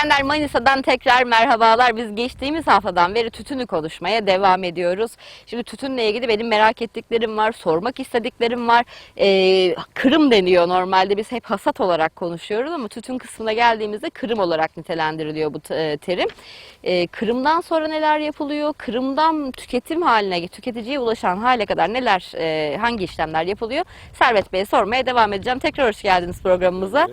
izleyenler Manisa'dan tekrar merhabalar. Biz geçtiğimiz haftadan beri tütünü konuşmaya devam ediyoruz. Şimdi tütünle ilgili benim merak ettiklerim var, sormak istediklerim var. Ee, kırım deniyor normalde biz hep hasat olarak konuşuyoruz ama tütün kısmına geldiğimizde kırım olarak nitelendiriliyor bu t- e, kırımdan sonra neler yapılıyor? Kırımdan tüketim haline, tüketiciye ulaşan hale kadar neler, e, hangi işlemler yapılıyor? Servet Bey'e sormaya devam edeceğim. Tekrar hoş geldiniz programımıza.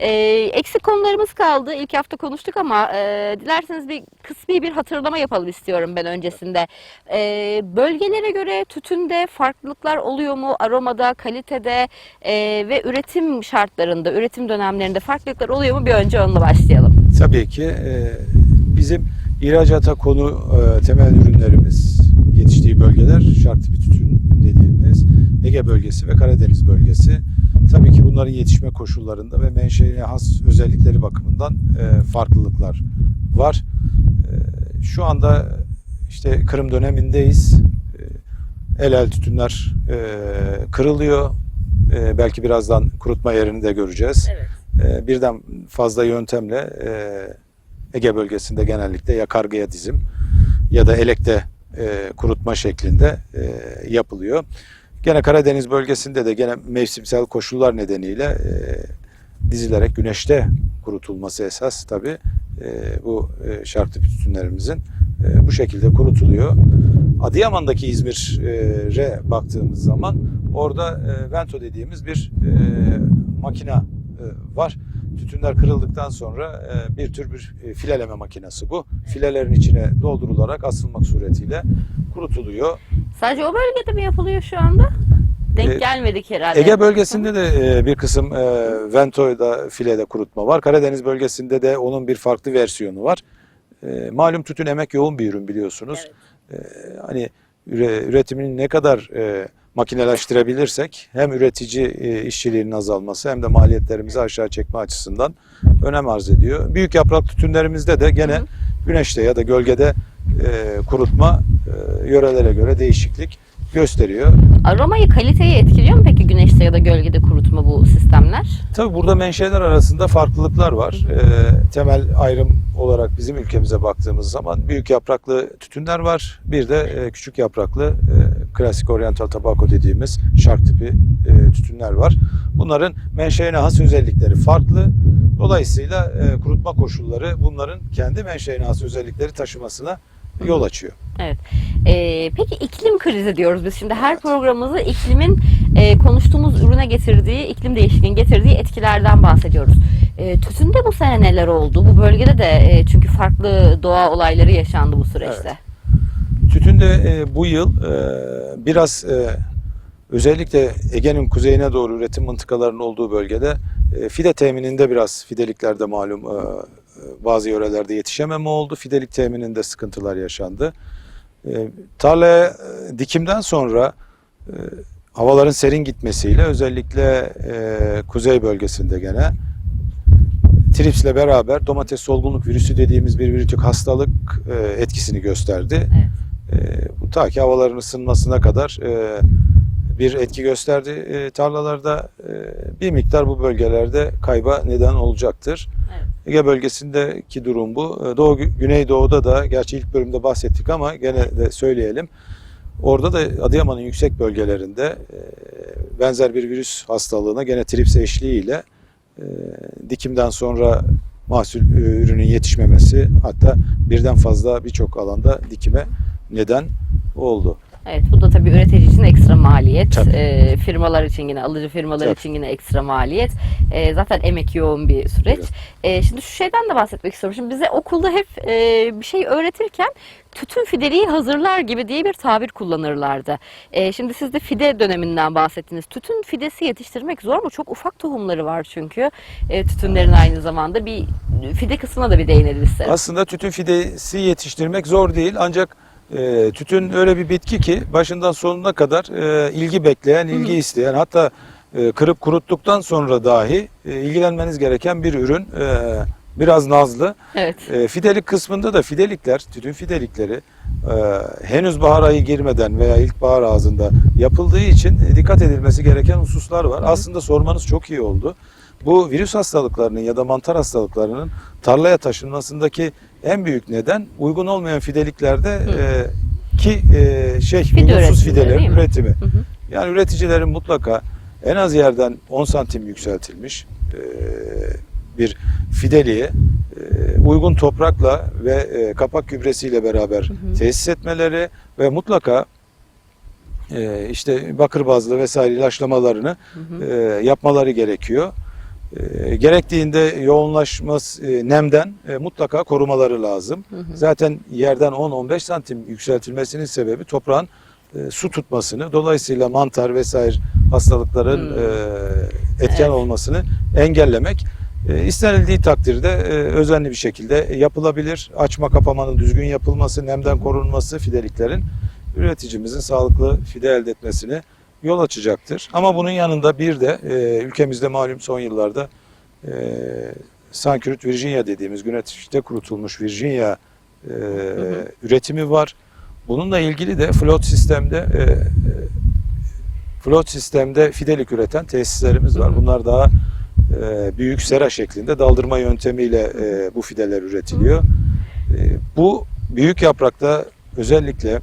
Ee, eksik konularımız kaldı. İlk hafta konuştuk ama e, dilerseniz bir kısmi bir hatırlama yapalım istiyorum ben öncesinde. Ee, bölgelere göre tütünde farklılıklar oluyor mu? Aromada, kalitede e, ve üretim şartlarında, üretim dönemlerinde farklılıklar oluyor mu? Bir önce onunla başlayalım. Tabii ki e, bizim ihracata konu e, temel ürünlerimiz yetiştiği bölgeler şart tipi tütün dediğimiz Ege bölgesi ve Karadeniz bölgesi. Tabii ki bunların yetişme koşullarında ve menşeine has özellikleri bakımından e, farklılıklar var. E, şu anda işte Kırım dönemindeyiz. E, el el tütünler e, kırılıyor. E, belki birazdan kurutma yerini de göreceğiz. Evet. E, birden fazla yöntemle e, Ege bölgesinde genellikle ya kargıya dizim ya da elekte e, kurutma şeklinde e, yapılıyor. Gene Karadeniz bölgesinde de gene mevsimsel koşullar nedeniyle e, dizilerek güneşte kurutulması esas tabi bu e, şartlı tütünlerimizin e, bu şekilde kurutuluyor. Adıyaman'daki İzmir'e baktığımız zaman orada e, vento dediğimiz bir e, makina e, var. Tütünler kırıldıktan sonra e, bir tür bir e, fileleme makinesi bu. Filelerin içine doldurularak asılmak suretiyle kurutuluyor. Sadece o bölgede mi yapılıyor şu anda? Denk E, gelmedik herhalde. Ege bölgesinde de e, bir kısım e, ventoyda filede kurutma var. Karadeniz bölgesinde de onun bir farklı versiyonu var. E, malum tütün emek yoğun bir ürün biliyorsunuz. E, hani üre- üretimini ne kadar e, makineleştirebilirsek hem üretici e, işçiliğinin azalması hem de maliyetlerimizi aşağı çekme açısından önem arz ediyor. Büyük yaprak tütünlerimizde de gene güneşte ya da gölgede e, kurutma e, yörelere göre değişiklik gösteriyor. Aromayı, kaliteyi etkiliyor mu peki güneşte ya da gölgede kurutma bu sistemler? Tabii burada menşeler arasında farklılıklar var. Ee, temel ayrım olarak bizim ülkemize baktığımız zaman büyük yapraklı tütünler var. Bir de e, küçük yapraklı e, klasik oriental tobacco dediğimiz şark tipi e, tütünler var. Bunların menşeine has özellikleri farklı. Dolayısıyla e, kurutma koşulları bunların kendi menşeine has özellikleri taşımasına yol açıyor. Evet. Ee, peki iklim krizi diyoruz biz şimdi. Her programımızda iklimin e, konuştuğumuz ürüne getirdiği, iklim değişikliğinin getirdiği etkilerden bahsediyoruz. E, tütünde bu sene neler oldu? Bu bölgede de e, çünkü farklı doğa olayları yaşandı bu süreçte. Tütünde e, bu yıl e, biraz e, özellikle Ege'nin kuzeyine doğru üretim mıntıkalarının olduğu bölgede e, fide temininde biraz fideliklerde malum e, e, bazı yörelerde yetişememe oldu. Fidelik temininde sıkıntılar yaşandı. E, tarlaya e, dikimden sonra e, havaların serin gitmesiyle özellikle e, kuzey bölgesinde gene tripsle beraber domates solgunluk virüsü dediğimiz bir virütük hastalık e, etkisini gösterdi. Evet. E, bu ta ki havaların ısınmasına kadar e, bir etki gösterdi e, tarlalarda. E, bir miktar bu bölgelerde kayba neden olacaktır. Evet. Ege bölgesindeki durum bu. E, Doğu Güneydoğu'da da gerçi ilk bölümde bahsettik ama gene de söyleyelim. Orada da Adıyaman'ın yüksek bölgelerinde e, benzer bir virüs hastalığına gene trips eşliğiyle e, dikimden sonra mahsul e, ürünün yetişmemesi hatta birden fazla birçok alanda dikime neden oldu. Evet bu da tabii üretici için ekstra maliyet. Tabii. Ee, firmalar için yine alıcı firmalar Tabii. için yine ekstra maliyet. Ee, zaten emek yoğun bir süreç. Evet. Ee, şimdi şu şeyden de bahsetmek istiyorum. Şimdi bize okulda hep e, bir şey öğretirken tütün fideliği hazırlar gibi diye bir tabir kullanırlardı. Ee, şimdi siz de fide döneminden bahsettiniz. Tütün fidesi yetiştirmek zor mu? Çok ufak tohumları var çünkü. E, tütünlerin aynı zamanda bir fide kısmına da bir değinelim isterim. Aslında tütün fidesi yetiştirmek zor değil ancak e, tütün öyle bir bitki ki başından sonuna kadar e, ilgi bekleyen, ilgi isteyen hatta e, kırıp kuruttuktan sonra dahi e, ilgilenmeniz gereken bir ürün. E, biraz nazlı. Evet. E, fidelik kısmında da fidelikler, tütün fidelikleri e, henüz bahar ayı girmeden veya ilkbahar ağzında yapıldığı için dikkat edilmesi gereken hususlar var. Aslında sormanız çok iyi oldu. Bu virüs hastalıklarının ya da mantar hastalıklarının tarlaya taşınmasındaki en büyük neden uygun olmayan fideliklerde e, ki e, şey Fide uygunsuz değil fidelerin mi? üretimi. Hı hı. Yani üreticilerin mutlaka en az yerden 10 santim yükseltilmiş e, bir fideliğe e, uygun toprakla ve e, kapak gübresiyle beraber hı. tesis etmeleri ve mutlaka e, işte bakır bazlı vesaire ilaçlamalarını Hı hı. e, yapmaları gerekiyor. E, gerektiğinde yoğunlaşması e, nemden e, mutlaka korumaları lazım. Hı hı. Zaten yerden 10-15 santim yükseltilmesinin sebebi toprağın e, su tutmasını, dolayısıyla mantar vesaire hastalıkların Hmm. e, etken Evet. olmasını engellemek. E, istenildiği takdirde e, özenli bir şekilde yapılabilir. Açma kapamanın düzgün yapılması, nemden korunması fideliklerin üreticimizin sağlıklı fide elde etmesine yol açacaktır. Ama bunun yanında bir de e, ülkemizde malum son yıllarda e, Sankürüt Virginia dediğimiz güneşte kurutulmuş Virginia e, hı. üretimi var. Bununla ilgili de flot sistemde e, e, flot sistemde fidelik üreten tesislerimiz var. Hı hı. Bunlar daha e, büyük sera şeklinde daldırma yöntemiyle e, bu fideler üretiliyor. E, bu büyük yaprakta özellikle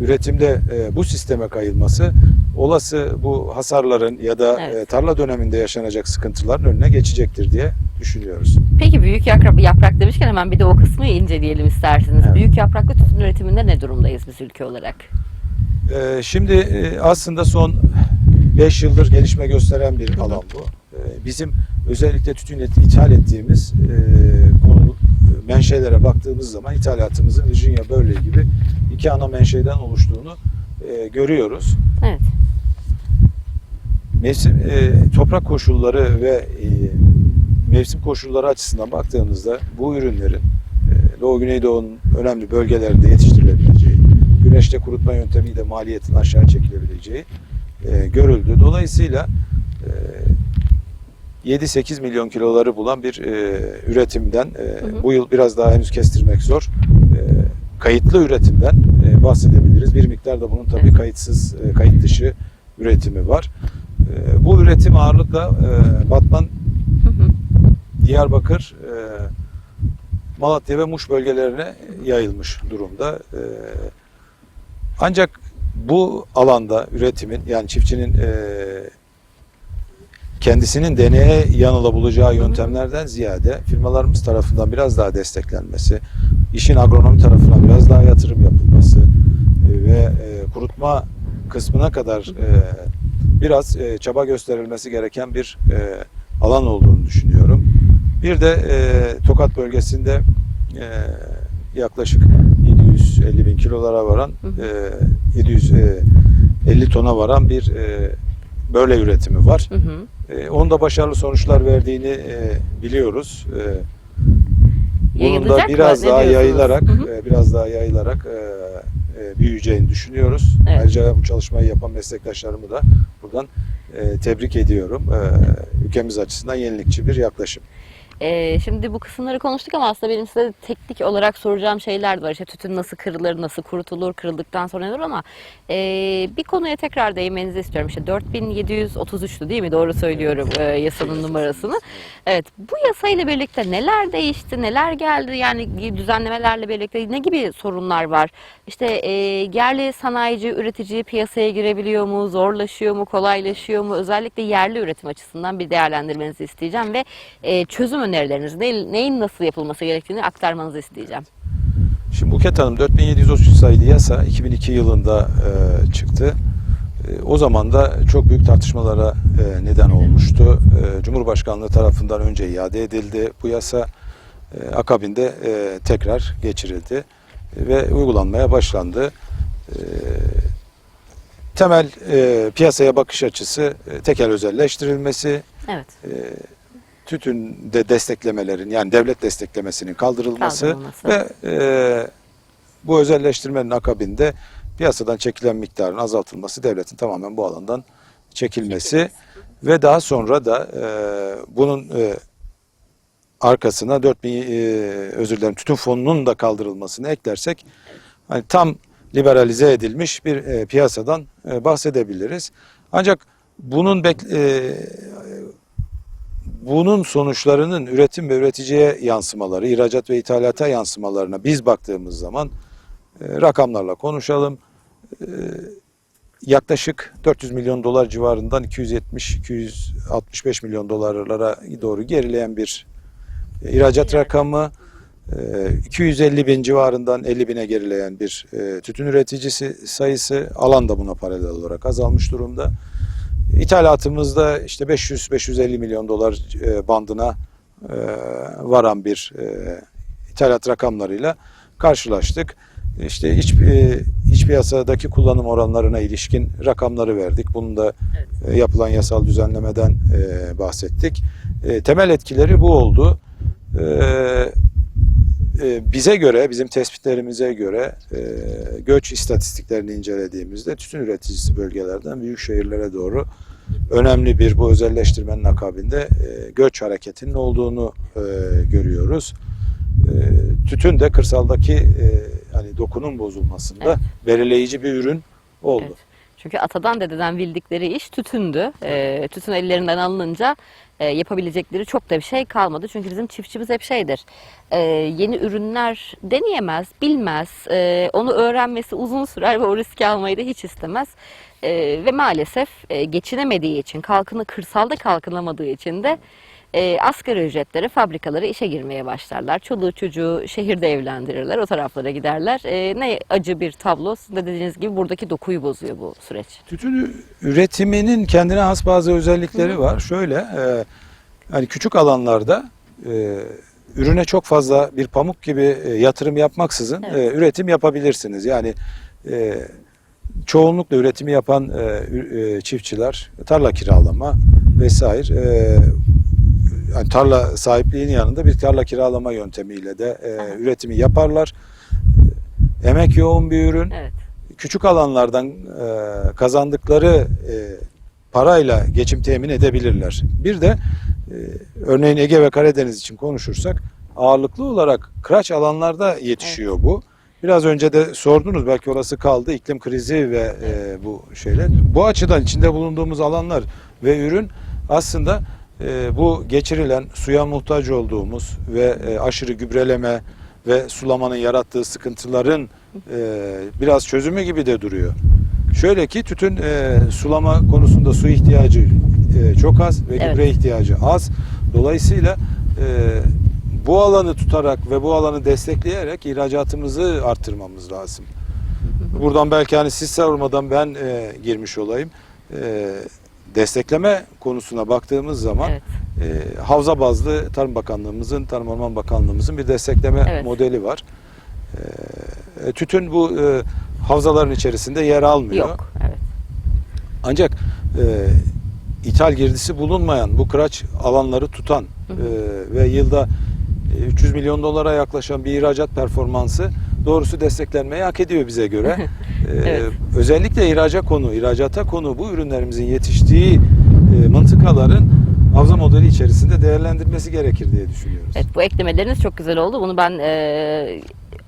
üretimde e, bu sisteme kayılması olası bu hasarların ya da Evet. e, tarla döneminde yaşanacak sıkıntıların önüne geçecektir diye düşünüyoruz. Peki büyük yaprak, yaprak demişken hemen bir de o kısmı inceleyelim isterseniz. Evet. Büyük yapraklı tütün üretiminde ne durumdayız biz ülke olarak? E, şimdi e, aslında son 5 yıldır gelişme gösteren bir alan bu. E, bizim özellikle tütün ithal ettiğimiz e, konu menşelere baktığımız zaman ithalatımızın Virginia Burley gibi iki ana menşeden oluştuğunu e, görüyoruz. Evet. Mevsim e, toprak koşulları ve e, mevsim koşulları açısından baktığımızda bu ürünlerin e, Doğu Güneydoğu'nun önemli bölgelerinde yetiştirilebileceği, güneşte kurutma yöntemiyle maliyetin aşağı çekilebileceği e, görüldü. Dolayısıyla e, 7-8 milyon kiloları bulan bir e, üretimden e, hı. bu yıl biraz daha henüz kestirmek zor. E, kayıtlı üretimden e, bahsedebiliriz. Bir miktar da bunun tabii kayıtsız, e, kayıt dışı üretimi var. E, bu üretim ağırlıkla e, Batman, Hı hı. Diyarbakır, e, Malatya ve Muş bölgelerine yayılmış durumda. E, ancak bu alanda üretimin yani çiftçinin e, kendisinin deneye yanıla bulacağı yöntemlerden ziyade firmalarımız tarafından biraz daha desteklenmesi, işin agronomi tarafına biraz daha yatırım yapılması e, ve e, kurutma kısmına kadar e, biraz e, çaba gösterilmesi gereken bir e, alan olduğunu düşünüyorum. Bir de e, Tokat bölgesinde e, yaklaşık 750 bin kilolara varan, e, 750 tona varan bir e, böyle üretimi var. Hı hı. E, başarılı sonuçlar verdiğini e, biliyoruz. E, bunun da biraz daha yayılarak, Hı hı. e, biraz daha yayılarak e, e, büyüyeceğini düşünüyoruz. Evet. Ayrıca bu çalışmayı yapan meslektaşlarımı da buradan e, tebrik ediyorum. E, ülkemiz açısından yenilikçi bir yaklaşım. Ee, şimdi bu kısımları konuştuk ama aslında benim size teknik olarak soracağım şeyler de var. İşte tütün nasıl kırılır, nasıl kurutulur, kırıldıktan sonra ne olur ama ee, bir konuya tekrar değinmenizi istiyorum. İşte 4733'tü değil mi? Doğru söylüyorum e, yasanın numarasını. Evet, bu yasayla birlikte neler değişti, neler geldi? Yani düzenlemelerle birlikte ne gibi sorunlar var? İşte e, yerli sanayici, üretici piyasaya girebiliyor mu, zorlaşıyor mu, kolaylaşıyor mu? Özellikle yerli üretim açısından bir değerlendirmenizi isteyeceğim ve e, çözüm önerilerinizi, ne, neyin nasıl yapılması gerektiğini aktarmanızı isteyeceğim. Şimdi Buket Hanım 4733 sayılı yasa 2002 yılında e, çıktı. E, o zaman da çok büyük tartışmalara e, neden olmuştu. E, Cumhurbaşkanlığı tarafından önce iade edildi bu yasa. E, akabinde e, tekrar geçirildi ve uygulanmaya başlandı. E, temel e, piyasaya bakış açısı e, tekel özelleştirilmesi, Evet. e, tütünde desteklemelerin yani devlet desteklemesinin kaldırılması, Kaldırılması. ve e, bu özelleştirmenin akabinde piyasadan çekilen miktarın azaltılması, devletin tamamen bu alandan çekilmesi ve daha sonra da e, bunun e, arkasına 4000 e, özür dilerim tütün fonunun da kaldırılmasını eklersek hani tam liberalize edilmiş bir e, piyasadan e, bahsedebiliriz. Ancak bunun bek- e, bunun sonuçlarının üretim ve üreticiye yansımaları, ihracat ve ithalata yansımalarına biz baktığımız zaman e, rakamlarla konuşalım. E, yaklaşık 400 milyon dolar civarından 270-265 milyon dolarlara doğru gerileyen bir e, ihracat rakamı. e, 250 bin civarından 50 bine gerileyen bir tütün üreticisi sayısı alan da buna paralel olarak azalmış durumda. İthalatımızda işte 500-550 milyon dolar e, bandına e, varan bir e, ithalat rakamlarıyla karşılaştık. İşte iç, iç piyasadaki kullanım oranlarına ilişkin rakamları verdik. Bunun da e, yapılan yasal düzenlemeden bahsettik. Temel etkileri bu oldu. E, e, bize göre, bizim tespitlerimize göre e, göç istatistiklerini incelediğimizde tütün üreticisi bölgelerden büyük şehirlere doğru önemli bir bu özelleştirmenin akabinde e, göç hareketinin olduğunu e, görüyoruz. Tütün de kırsaldaki hani dokunun bozulmasında Evet. belirleyici bir ürün oldu. Evet. Çünkü atadan dededen bildikleri iş tütündü. Ee, tütün ellerinden alınınca e, yapabilecekleri çok da bir şey kalmadı. Çünkü bizim çiftçimiz hep şeydir. e, yeni ürünler deneyemez, bilmez. e, onu öğrenmesi uzun sürer ve o riski almayı da hiç istemez. E, ve maalesef e, geçinemediği için, kalkını kırsalda kalkınamadığı için de e, asgari ücretlere, fabrikalara işe girmeye başlarlar. Çoluğu çocuğu şehirde evlendirirler, o taraflara giderler. E, ne acı bir tablo. Sizin de dediğiniz gibi buradaki dokuyu bozuyor bu süreç. Tütün üretiminin kendine has bazı özellikleri var. Şöyle, e, hani küçük alanlarda e, ürüne çok fazla bir pamuk gibi e, yatırım yapmaksızın Evet. e, üretim yapabilirsiniz. Yani e, çoğunlukla üretimi yapan e, e, çiftçiler tarla kiralama vesaire e, yani tarla sahipliğinin yanında bir tarla kiralama yöntemiyle de e, Aha. üretimi yaparlar. Emek yoğun bir ürün Evet. küçük alanlardan e, kazandıkları e, parayla geçim temin edebilirler. Bir de e, örneğin Ege ve Karadeniz için konuşursak ağırlıklı olarak kıraç alanlarda yetişiyor bu. Biraz önce de sordunuz belki orası kaldı iklim krizi ve e, bu şeyler. Bu açıdan içinde bulunduğumuz alanlar ve ürün aslında e, bu geçirilen suya muhtaç olduğumuz ve e, aşırı gübreleme ve sulamanın yarattığı sıkıntıların e, biraz çözümü gibi de duruyor. Şöyle ki tütün e, sulama konusunda su ihtiyacı e, çok az ve Evet. gübre ihtiyacı az. Dolayısıyla e, bu alanı tutarak ve bu alanı destekleyerek ihracatımızı arttırmamız lazım. Buradan belki hani siz sormadan ben e, girmiş olayım. E, destekleme konusuna baktığımız zaman Evet. e, havza bazlı Tarım Bakanlığımızın, Tarım Orman Bakanlığımızın bir destekleme Evet. modeli var. E, tütün bu e, havzaların içerisinde yer almıyor. Yok. Evet. Ancak e, ithal girdisi bulunmayan bu kıraç alanları tutan Hı hı. e, ve yılda e, 300 milyon dolara yaklaşan bir ihracat performansı doğrusu desteklenmeyi hak ediyor bize göre. E, Evet. Özellikle ihraca konu, ihracata konu bu ürünlerimizin yetiştiği e, mıntıkaların havza modeli içerisinde değerlendirmesi gerekir diye düşünüyoruz. Evet bu eklemeleriniz çok güzel oldu. Bunu ben e,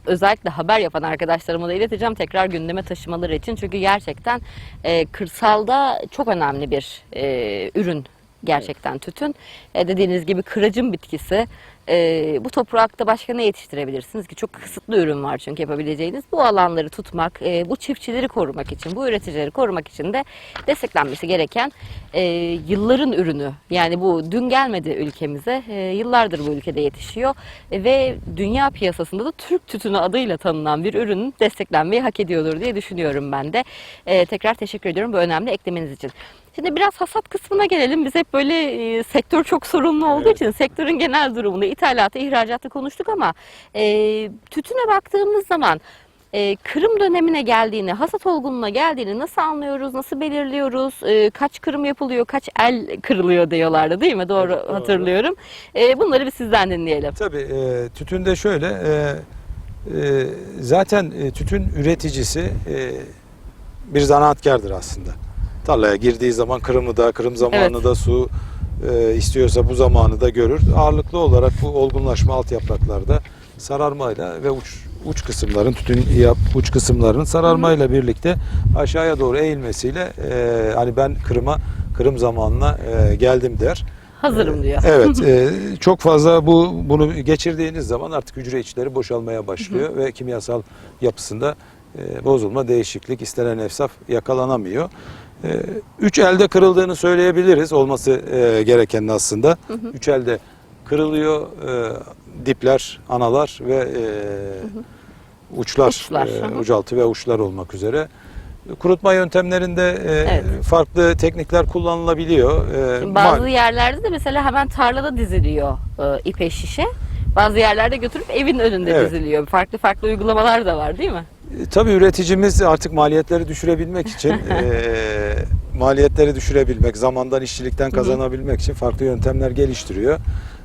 özellikle haber yapan arkadaşlarıma da ileteceğim tekrar gündeme taşımaları için. Çünkü gerçekten e, kırsalda çok önemli bir e, ürün gerçekten tütün. E, dediğiniz gibi kıracım bitkisi. E, bu toprakta başka ne yetiştirebilirsiniz ki? Çok kısıtlı ürün var çünkü yapabileceğiniz. Bu alanları tutmak, e, bu çiftçileri korumak için, bu üreticileri korumak için de desteklenmesi gereken e, yılların ürünü. Yani bu dün gelmedi ülkemize. E, yıllardır bu ülkede yetişiyor. E, ve dünya piyasasında da Türk tütünü adıyla tanınan bir ürünün desteklenmeyi hak ediyordur diye düşünüyorum ben de. E, tekrar teşekkür ediyorum bu önemli eklemeniz için. Şimdi biraz hasat kısmına gelelim. Biz hep böyle e, sektör çok sorunlu olduğu Evet. için sektörün genel durumunu, ithalatı, ihracatı konuştuk ama e, tütüne baktığımız zaman e, kırım dönemine geldiğini, hasat olgunluğuna geldiğini nasıl anlıyoruz, nasıl belirliyoruz, e, kaç kırım yapılıyor, kaç el kırılıyor diyorlardı değil mi? Doğru, Evet, doğru. hatırlıyorum. E, bunları bir sizden dinleyelim. Tabii e, tütünde şöyle e, e, zaten e, tütün üreticisi e, bir zanaatkardır aslında. Tarlaya girdiği zaman kırımı da kırım zamanı Evet. da su e, istiyorsa bu zamanı da görür. Ağırlıklı olarak bu olgunlaşma alt yapraklarda sararmayla ve uç uç kısımların tütün yap uç kısımlarının sararmayla birlikte aşağıya doğru eğilmesiyle e, hani ben kırıma kırım zamanına e, geldim der. Hazırım diyor. Evet, e, çok fazla bu bunu geçirdiğiniz zaman artık hücre içleri boşalmaya başlıyor ve kimyasal yapısında e, bozulma, değişiklik, istenen efsaf yakalanamıyor. E, üç elde kırıldığını söyleyebiliriz olması e, gerekenin aslında. Üç elde kırılıyor, e, dipler, analar ve e, uçlar, Uçlar, hı hı. ucaltı ve uçlar olmak üzere. Kurutma yöntemlerinde Evet. farklı teknikler kullanılabiliyor. Şimdi bazı mal- yerlerde de mesela hemen tarlada diziliyor ipe şişe. Bazı yerlerde götürüp evin önünde Evet. diziliyor. Farklı farklı uygulamalar da var değil mi? E, Tabii üreticimiz artık maliyetleri düşürebilmek için e, maliyetleri düşürebilmek, zamandan işçilikten kazanabilmek için farklı yöntemler geliştiriyor.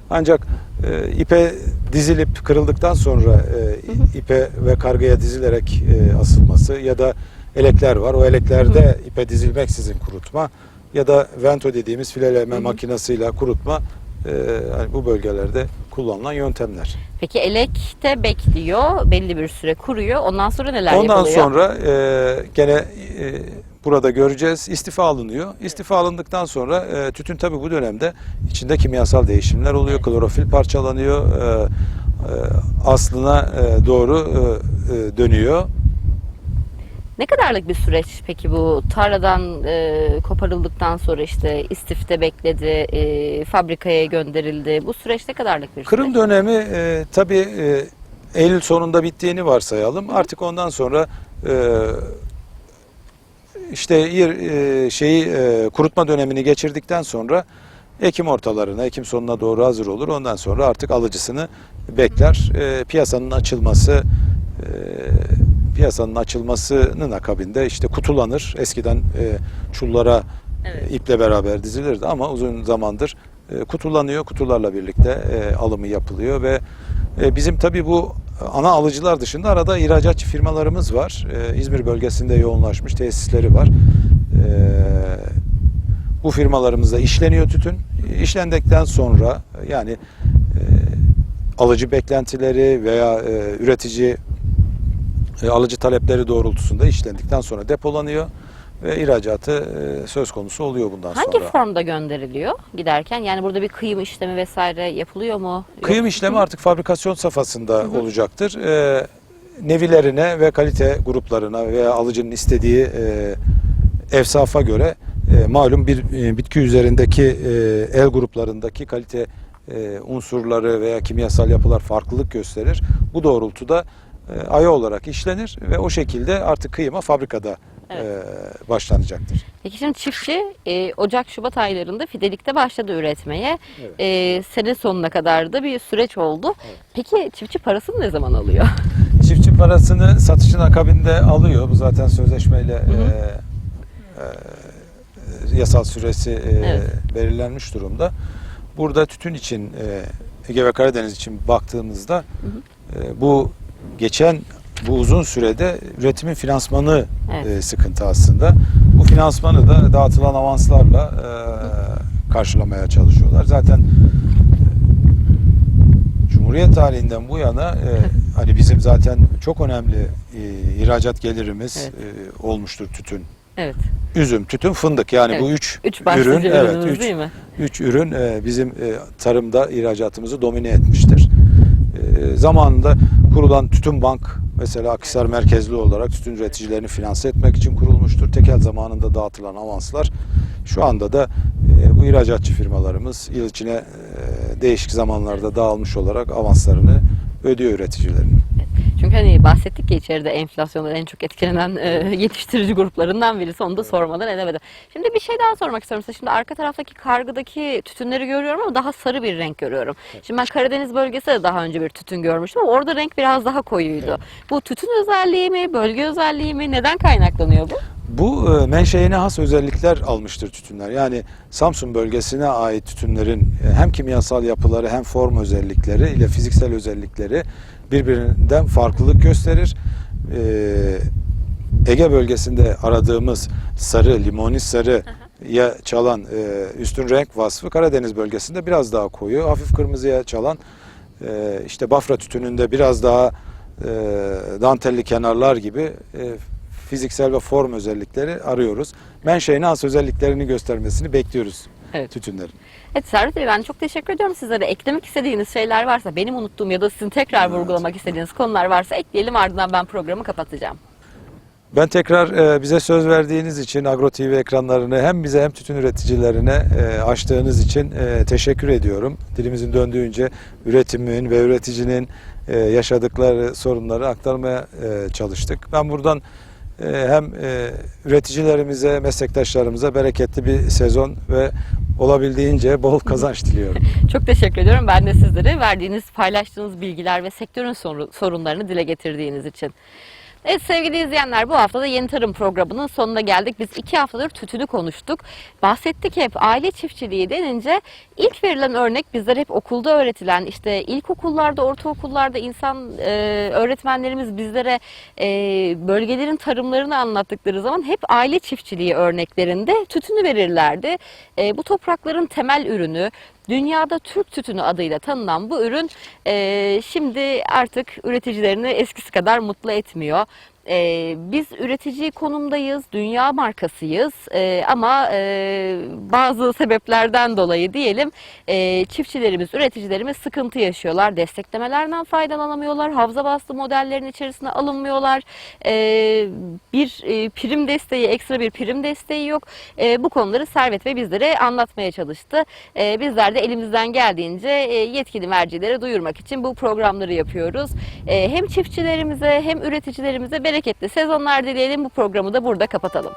Ancak e, ipe dizilip kırıldıktan sonra e, ipe ve kargaya dizilerek e, asılması ya da elekler var. O eleklerde ipe dizilmeksizin kurutma ya da vento dediğimiz fileleme makinasıyla kurutma hani bu bölgelerde kullanılan yöntemler. Peki elekte bekliyor, belli bir süre kuruyor. Ondan sonra neler Ondan yapılıyor? sonra e, gene e, burada göreceğiz istifa alınıyor. İstifa alındıktan sonra e, tütün tabii bu dönemde içinde kimyasal değişimler oluyor. Klorofil parçalanıyor. E, e, aslına e, doğru e, e, dönüyor. Ne kadarlık bir süreç peki bu tarladan e, koparıldıktan sonra işte istifte bekledi, e, fabrikaya gönderildi. Bu süreç ne kadarlık bir Kırım süreç? dönemi e, tabii e, Eylül sonunda bittiğini varsayalım. Artık ondan sonra e, işte e, şeyi e, kurutma dönemini geçirdikten sonra Ekim ortalarına, Ekim sonuna doğru hazır olur. Ondan sonra artık alıcısını bekler. E, piyasanın açılması e, piyasanın açılmasının akabinde işte kutulanır. Eskiden e, çullara Evet. e, iple beraber dizilirdi ama uzun zamandır e, kutulanıyor. Kutularla birlikte e, alımı yapılıyor ve e, bizim tabii bu ana alıcılar dışında arada ihracatçı firmalarımız var. E, İzmir bölgesinde yoğunlaşmış tesisleri var. E, bu firmalarımızda işleniyor tütün. İşlendikten sonra yani e, alıcı beklentileri veya e, üretici e, alıcı talepleri doğrultusunda işlendikten sonra depolanıyor ve ihracatı e, söz konusu oluyor bundan Hangi sonra. formda gönderiliyor giderken? Yani burada bir kıyım işlemi vesaire yapılıyor mu? Yok. Kıyım işlemi artık fabrikasyon safhasında olacaktır. E, nevilerine ve kalite gruplarına veya alıcının istediği e, efsafa göre e, malum bir e, bitki üzerindeki e, el gruplarındaki kalite e, unsurları veya kimyasal yapılar farklılık gösterir. Bu doğrultuda e, aya olarak işlenir ve o şekilde artık kıyıma fabrikada Evet. e, başlanacaktır. Peki şimdi çiftçi e, Ocak-Şubat aylarında fidelikte başladı üretmeye. Evet. E, sene sonuna kadar da bir süreç oldu. Peki çiftçi parasını ne zaman alıyor? Çiftçi parasını satışın akabinde alıyor. Bu zaten sözleşmeyle hı. e, e, yasal süresi e, Evet. belirlenmiş durumda. Burada tütün için e, Ege ve Karadeniz için baktığımızda e, bu geçen bu uzun sürede üretimin finansmanı Evet. e, sıkıntı aslında. Bu finansmanı da dağıtılan avanslarla e, karşılamaya çalışıyorlar. Zaten Cumhuriyet tarihinden bu yana e, hani bizim zaten çok önemli e, ihracat gelirimiz Evet. e, olmuştur tütün. Evet. Üzüm, tütün, fındık yani bu Evet. üç, Üç başlıca ürün evet üç, değil mi? üç ürün e, bizim e, tarımda ihracatımızı domine etmiştir. E, zamanında kurulan tütün bank mesela Akhisar merkezli olarak tütün üreticilerini finanse etmek için kurulmuştur. Tekel zamanında dağıtılan avanslar şu anda da e, bu ihracatçı firmalarımız yıl içine e, değişik zamanlarda dağılmış olarak avanslarını ödüyor üreticilerin. Çünkü hani bahsettik ya içeride enflasyondan en çok etkilenen e, yetiştirici gruplarından birisi. Onu da sormadan edemedim. Şimdi bir şey daha sormak istiyorum size. Şimdi arka taraftaki kargıdaki tütünleri görüyorum ama daha sarı bir renk görüyorum. Şimdi ben Karadeniz bölgesinde de daha önce bir tütün görmüştüm ama orada renk biraz daha koyuydu. Bu tütün özelliği mi, bölge özelliği mi? Neden kaynaklanıyor bu? Bu e, menşeine has özellikler almıştır tütünler. Yani Samsun bölgesine ait tütünlerin e, hem kimyasal yapıları hem form özellikleri ile fiziksel özellikleri birbirinden farklılık gösterir. E, Ege bölgesinde aradığımız sarı, limoni sarı ya çalan e, üstün renk vasfı Karadeniz bölgesinde biraz daha koyu. Hafif kırmızıya çalan e, işte Bafra tütününde biraz daha e, dantelli kenarlar gibi e, fiziksel ve form özellikleri arıyoruz. Menşeine has özelliklerini göstermesini bekliyoruz Evet. tütünlerin. Evet Servet Bey ben çok teşekkür ediyorum sizlere. Eklemek istediğiniz şeyler varsa, benim unuttuğum ya da sizin tekrar Evet. vurgulamak istediğiniz konular varsa ekleyelim ardından ben programı kapatacağım. Ben tekrar e, bize söz verdiğiniz için Agro TV ekranlarını hem bize hem tütün üreticilerine e, açtığınız için e, teşekkür ediyorum. Dilimizin döndüğünce üretimin ve üreticinin e, yaşadıkları sorunları aktarmaya e, çalıştık. Ben buradan hem üreticilerimize, meslektaşlarımıza bereketli bir sezon ve olabildiğince bol kazanç diliyorum. Çok teşekkür ediyorum ben de sizlere verdiğiniz, paylaştığınız bilgiler ve sektörün soru- sorunlarını dile getirdiğiniz için. Evet sevgili izleyenler bu hafta da Yeni Tarım programının sonuna geldik. Biz iki haftadır tütünü konuştuk. Bahsettik hep aile çiftçiliği denince ilk verilen örnek bizler hep okulda öğretilen işte ilkokullarda, ortaokullarda insan e, öğretmenlerimiz bizlere e, bölgelerin tarımlarını anlattıkları zaman hep aile çiftçiliği örneklerinde tütünü verirlerdi. E, bu toprakların temel ürünü, Dünyada Türk tütünü adıyla tanınan bu ürün e, şimdi artık üreticilerini eskisi kadar mutlu etmiyor. E, biz üretici konumdayız, dünya markasıyız E, ama e, bazı sebeplerden dolayı diyelim e, çiftçilerimiz, üreticilerimiz sıkıntı yaşıyorlar. Desteklemelerden faydalanamıyorlar, havza bastı modellerin içerisine alınmıyorlar. E, bir e, prim desteği, ekstra bir prim desteği yok. E, bu konuları Servet ve bizlere anlatmaya çalıştı. E, bizler de elimizden geldiğince e, yetkili mercilere duyurmak için bu programları yapıyoruz. E, hem çiftçilerimize hem üreticilerimize bereketli sezonlar dileyelim. Bu programı da burada kapatalım.